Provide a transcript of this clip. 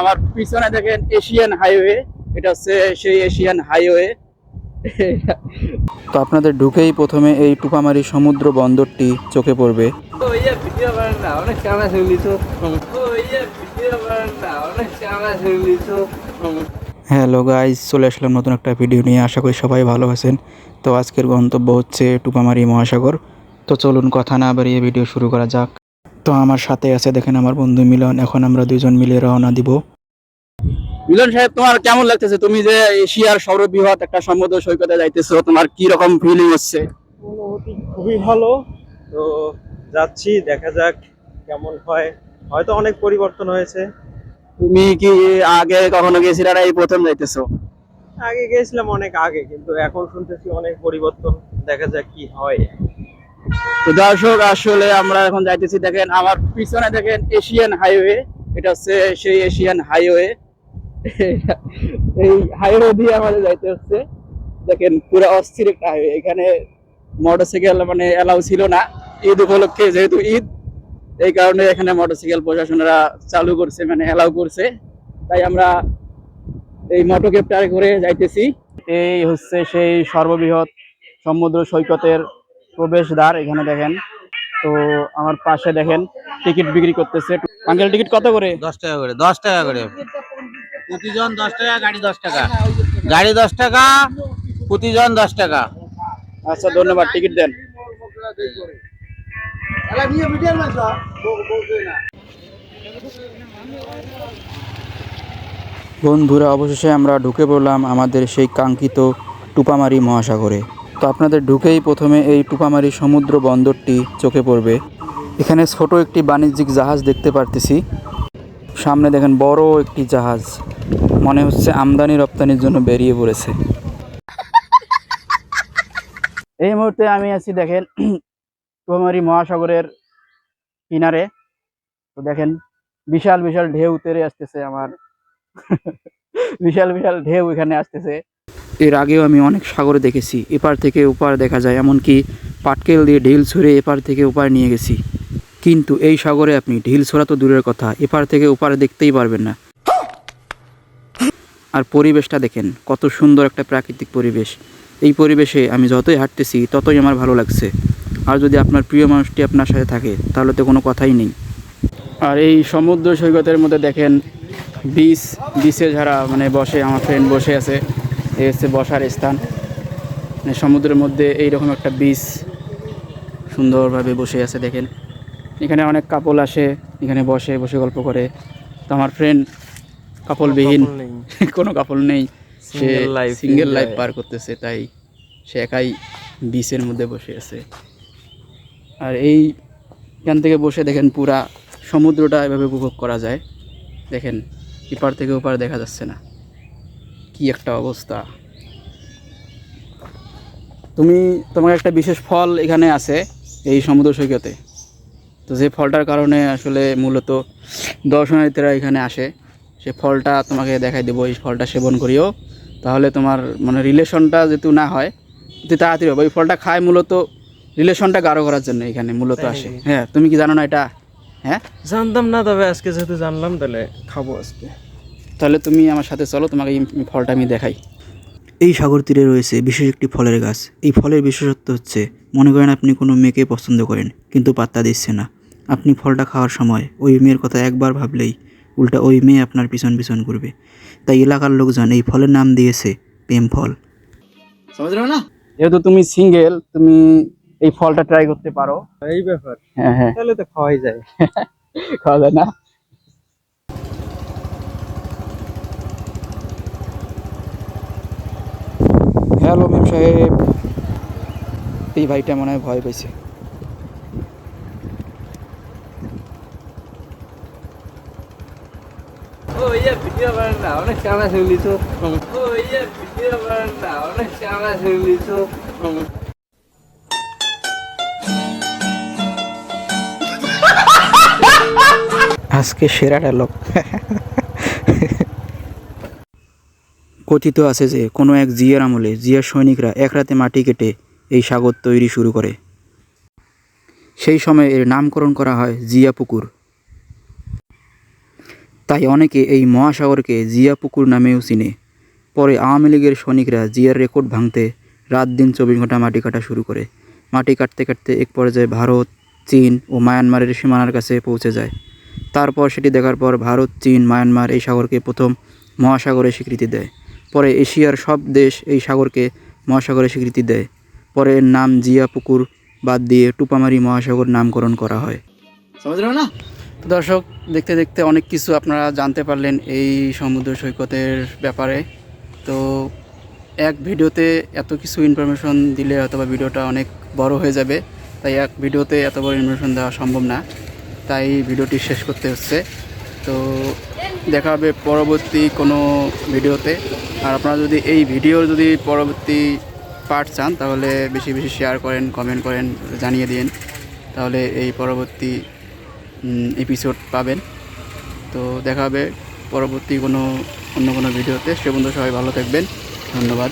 আমার পিছনে দেখেন এশিয়ান হাইওয়ে এটা হচ্ছে সেই এশিয়ান হাইওয়ে তো আপনাদের ঢুকেই প্রথমে এই টুপামারি সমুদ্র বন্দরটি চোখে পড়বে। হ্যালো গাইজ চলে আসলাম নতুন একটা ভিডিও নিয়ে আশা করি সবাই ভালো আছেন। তো আজকের গন্তব্য হচ্ছে টুপামারি মহাসাগর। তো চলুন কথা না বাড়িয়ে ভিডিও শুরু করা যাক। তো আমার সাথে আছে দেখেন আমার বন্ধু মিলন। এখন আমরা দুজন মিলে রওনা দিব। মিলন সাহেব তোমার কেমন লাগতেছে? তুমি যে এশিয়ার সর্ববৃহৎ একটা সমুদ্র সৈকতে যাইতেছো তোমার কি রকম ফিলিং হচ্ছে? অনুভূতি খুবই ভালো। তো যাচ্ছি দেখা যাক কেমন হয়। হয়তো অনেক পরিবর্তন হয়েছে। তুমি কি আগে কখনো গেছিলে না এই প্রথম যাইতেছো? আগে গিয়েছিলাম অনেক আগে কিন্তু এখন শুনতেছি অনেক পরিবর্তন। দেখা যাক কি হয়। তো দর্শক, আসলে আমরা এখন যাইতেছি, দেখেন আমার পিছনে দেখেন এশিয়ান হাইওয়ে এটা হচ্ছে সেই এশিয়ান হাইওয়ে এই হাইওয়ে দিয়ে আমাদের যাইতে হচ্ছে। দেখেন পুরো অস্থির একটা হাইওয়ে এখানে মোটরসাইকেল মানে এলাও ছিল না। ঈদ উপলক্ষে যেহেতু ঈদ, এই কারণে এখানে মোটরসাইকেল প্রশাসনেরা চালু করছে মানে এলাও করছে। তাই আমরা এই মোটরকেপটার করে যাইতেছি। এই হচ্ছে সেই সর্ববৃহৎ সমুদ্র সৈকতের প্রবেশদ্বার এখানে দেখেন। তো আমার পাশে দেখেন টিকিট বিক্রি করতেছে। আঙ্কেল টিকিট কত করে? দশ টাকা করে দশ টাকা করে। প্রতিজন দশ টাকা গাড়ি দশ টাকা। গাড়ি দশ টাকা প্রতিজন দশ টাকা। আচ্ছা ধন্যবাদ টিকিট দেন। বন্ধুরা অবশেষে আমরা ঢুকে পড়লাম আমাদের সেই কাঙ্ক্ষিত টুপামারি মহাসাগরে। তো আপনাদের ঢুকেই প্রথমে এই টুপামারি সমুদ্র বন্দরটি চোখে পড়বে। এখানে ছোট একটি বাণিজ্যিক জাহাজ দেখতে পারতেছি। সামনে দেখেন বড় একটি জাহাজ। মনে হচ্ছে আমদানি রপ্তানির জন্য বেরিয়ে পড়েছে। এই মুহূর্তে আমি আছি দেখেন টুপামারি মহাসাগরের কিনারে। তো দেখেন বিশাল বিশাল ঢেউ তেরে আসতেছে আমার। বিশাল বিশাল ঢেউ এখানে আসতেছে। এর আগেও আমি অনেক সাগরে দেখেছি, এপার থেকে ওপার দেখা যায়, এমনকি পাটকেল দিয়ে ঢিল ছুঁড়ে এপার থেকে ওপার নিয়ে গেছি। কিন্তু এই সাগরে আপনি, ঢিল ছোড়া তো দূরের কথা, এপার থেকে ওপারে দেখতেই পারবেন না। আর পরিবেশটা দেখেন, কত সুন্দর একটা প্রাকৃতিক পরিবেশ। এই পরিবেশে আমি যতই হাঁটতেছি, ততই আমার ভালো লাগছে। আর যদি আপনার প্রিয় মানুষটি আপনার সাথে থাকে, তাহলে তো কোনো কথাই নেই। আর এই সমুদ্র সৈকতের মধ্যে দেখেন বিচ বিচে যারা মানে বসে, আমার ফ্রেন্ড বসে আছে এই হচ্ছে বসার স্থান। মানে সমুদ্রের মধ্যে এইরকম একটা বিচ সুন্দরভাবে বসে আছে দেখেন। এখানে অনেক কাপল আসে এখানে বসে বসে গল্প করে। তো আমার ফ্রেন্ড কাপলবিহীন। কোনো কাপল নেই। সে সিঙ্গেল লাইফ পার করতেছে তাই সে একাই বিচের মধ্যে বসে আছে। আর এই এখান থেকে বসে দেখেন পুরা সমুদ্রটা এভাবে উপভোগ করা যায়। দেখেন এপার থেকে ওপার দেখা যাচ্ছে না। কি একটা অবস্থা? তুমি তোমার একটা বিশেষ ফল এখানে আছে এই সমুদ্র সৈকতে। তো যে ফলটার কারণে আসলে মূলত দর্শনার্থীরা এখানে আসে সে ফলটা তোমাকে দেখাই দেবো এই ফলটা সেবন করিও। তাহলে তোমার মানে রিলেশনটা যেহেতু না হয় যদি তাড়াতাড়ি হবে। ওই ফলটা খায় মূলত রিলেশনটা গাঢ় করার জন্য এখানে মূলত আসে। হ্যাঁ তুমি কি জানো না এটা? হ্যাঁ? জানতাম না তবে আজকে যেহেতু জানলাম তাহলে খাব আজকে। তাহলে তুমি আমার সাথে চলো তোমাকে এই ফলটা আমি দেখাই। এই সাগর তীরে রয়েছে বিশেষ একটি ফলের গাছ। এই ফলের বিশেষত্ব হচ্ছে মনে করেন আপনি কোনো মেয়েকে পছন্দ করেন কিন্তু পাত্তা দিচ্ছে না। আপনি ফলটা খাওয়ার সময় ওই মেয়ের কথা একবার ভাবলেই উল্টা ওই মেয়ে আপনার পিছন পিছন করবে তাই এলাকার লোকজন এই ফলের নাম দিয়েছে প্রেম ফল। না যেহেতু তুমি সিঙ্গেল তুমি এই ফলটা ট্রাই করতে পারো। এই ব্যাপার। হ্যাঁ হ্যাঁ। তাহলে তো খাওয়াই যায়। খাওয়া যায় না? হ্যালো মিম সাহেব। এই ভাইটা মনে হয় ভয় পেয়েছে অনেক শুনলি তো। না অনেক চামড়া শুনলি তো। আজকে সেরাটা ডায়লগ কথিত আছে যে, কোনো এক জিয়ার আমলে জিয়ার সৈনিকরা এক রাতে মাটি কেটে এই সাগর তৈরি শুরু করে। সেই সময় এর নামকরণ করা হয় জিয়া পুকুর। তাই অনেকে এই মহাসাগরকে জিয়া পুকুর নামেও চিনে। পরে আওয়ামী লীগের সৈনিকরা জিয়ার রেকর্ড ভাঙতে রাত দিন চব্বিশ ঘণ্টা মাটি কাটা শুরু করে। মাটি কাটতে কাটতে এক পর্যায়ে ভারত, চীন ও মায়ানমারের সীমানার কাছে পৌঁছে যায়। তারপর সেটি দেখার পর ভারত, চীন, মায়ানমার এই সাগরকে প্রথম মহাসাগরে স্বীকৃতি দেয়। পরে এশিয়ার সব দেশ এই সাগরকে মহাসাগরে স্বীকৃতি দেয়। পরে এর নাম জিয়া পুকুর বাদ দিয়ে টুপামারি মহাসাগর নামকরণ করা হয়। না দর্শক দেখতে দেখতে অনেক কিছু আপনারা জানতে পারলেন এই সমুদ্র সৈকতের ব্যাপারে। তো এক ভিডিওতে এত কিছু ইনফরমেশন দিলে অথবা ভিডিওটা অনেক বড় হয়ে যাবে। তাই এক ভিডিওতে এত বড় ইনফরমেশন দেওয়া সম্ভব না। তাই ভিডিওটি শেষ করতে হচ্ছে। তো দেখা হবে পরবর্তী কোনো ভিডিওতে। আর আপনারা যদি এই ভিডিওর যদি পরবর্তী পার্ট চান, তাহলে বেশি বেশি শেয়ার করেন কমেন্ট করেন, জানিয়ে দিন তাহলে এই পরবর্তী এপিসোড পাবেন। তো দেখা হবে পরবর্তী কোনো, অন্য কোনো ভিডিওতে। সে বন্ধু সবাই ভালো থাকবেন। ধন্যবাদ।